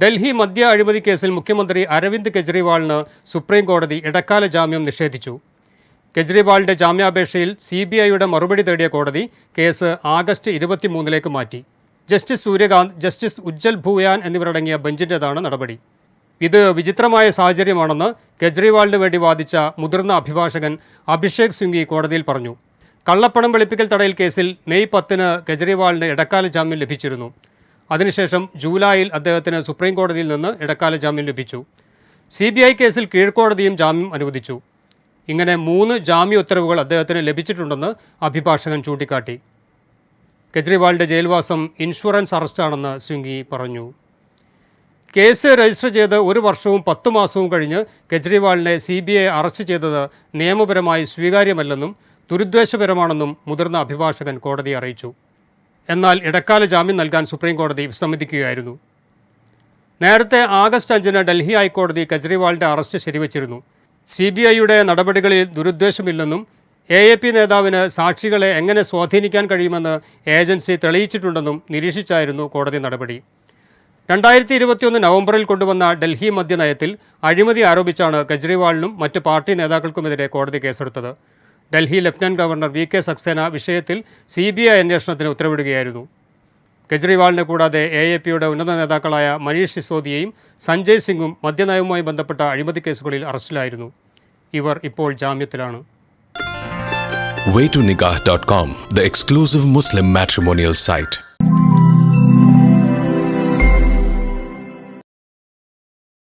ഡൽഹി മദ്യ അഴിമതി കേസിൽ മുഖ്യമന്ത്രി അരവിന്ദ് കെജ്രിവാളിന് സുപ്രീം കോടതി ഇടക്കാല ജാമ്യം നിഷേധിച്ചു. കെജ്രിവാളിന്റെ ജാമ്യാപേക്ഷയിൽ സി ബി ഐയുടെ മറുപടി തേടിയ കോടതി കേസ് ആഗസ്റ്റ് ഇരുപത്തിമൂന്നിലേക്ക് മാറ്റി. ജസ്റ്റിസ് സൂര്യകാന്ത് ജസ്റ്റിസ് ഉജ്ജൽ ഭൂയാൻ എന്നിവരടങ്ങിയ ബെഞ്ചിന്റെതാണ് നടപടി. ഇത് വിചിത്രമായ സാഹചര്യമാണെന്ന് കെജ്രിവാളിന് വേണ്ടി വാദിച്ച മുതിർന്ന അഭിഭാഷകൻ അഭിഷേക് സിംഗി കോടതിയിൽ പറഞ്ഞു. കള്ളപ്പണം വെളുപ്പിക്കൽ തടയൽ കേസിൽ മെയ് പത്തിന് കെജ്രിവാളിന് ഇടക്കാല ജാമ്യം ലഭിച്ചിരുന്നു. അതിനുശേഷം ജൂലൈയിൽ അദ്ദേഹത്തിന് സുപ്രീം കോടതിയിൽ നിന്ന് ഇടക്കാല ജാമ്യം ലഭിച്ചു. സി ബി ഐ കേസിൽ കീഴ്ക്കോടതിയും ജാമ്യം അനുവദിച്ചു. ഇങ്ങനെ മൂന്ന് ജാമ്യ ഉത്തരവുകൾ അദ്ദേഹത്തിന് ലഭിച്ചിട്ടുണ്ടെന്ന് അഭിഭാഷകൻ ചൂണ്ടിക്കാട്ടി. കെജ്രിവാളിന്റെ ജയിൽവാസം ഇൻഷുറൻസ് അറസ്റ്റാണെന്ന് സ്വിംഗി പറഞ്ഞു. കേസ് രജിസ്റ്റർ ചെയ്ത് ഒരു വർഷവും പത്തു മാസവും കഴിഞ്ഞ് കെജ്രിവാളിനെ സി ബി ഐ അറസ്റ്റ് ചെയ്തത് നിയമപരമായി സ്വീകാര്യമല്ലെന്നും ദുരുദ്ദേശപരമാണെന്നും മുതിർന്ന അഭിഭാഷകൻ കോടതിയെ അറിയിച്ചു. എന്നാൽ ഇടക്കാല ജാമ്യം നൽകാൻ സുപ്രീം കോടതി വിസമ്മതിക്കുകയായിരുന്നു. നേരത്തെ ആഗസ്റ്റ് അഞ്ചിന് ഡൽഹി ഹൈക്കോടതി കെജ്രിവാളിന്റെ അറസ്റ്റ് ശരിവച്ചിരുന്നു. സി ബി ഐയുടെ നടപടികളിൽ ദുരുദ്ദേശമില്ലെന്നും എ എ പി നേതാവിന് സാക്ഷികളെ എങ്ങനെ സ്വാധീനിക്കാൻ കഴിയുമെന്ന് ഏജൻസി തെളിയിച്ചിട്ടുണ്ടെന്നും നിരീക്ഷിച്ചായിരുന്നു കോടതി നടപടി. രണ്ടായിരത്തി ഇരുപത്തിയൊന്ന് നവംബറിൽ കൊണ്ടുവന്ന ഡൽഹി മദ്യനയത്തിൽ അഴിമതി ആരോപിച്ചാണ് കെജ്രിവാളിനും മറ്റ് പാർട്ടി നേതാക്കൾക്കുമെതിരെ കോടതി കേസെടുത്തത്. Delhi lieutenant governor V K Saxena വിഷയത്തിൽ സി ബി ഐ അന്വേഷണത്തിന് ഉത്തരവിടുകയായിരുന്നു. കെജ്രിവാളിനെ കൂടാതെ എ എ പിയുടെ ഉന്നത നേതാക്കളായ മനീഷ് സിസോദിയയും സഞ്ജയ് സിംഗും മദ്യനയവുമായി ബന്ധപ്പെട്ട അഴിമതി കേസുകളിൽ അറസ്റ്റിലായിരുന്നു. ഇവർ ഇപ്പോൾ ജാമ്യത്തിലാണ്. Waytonikah.com, the exclusive Muslim matrimonial site.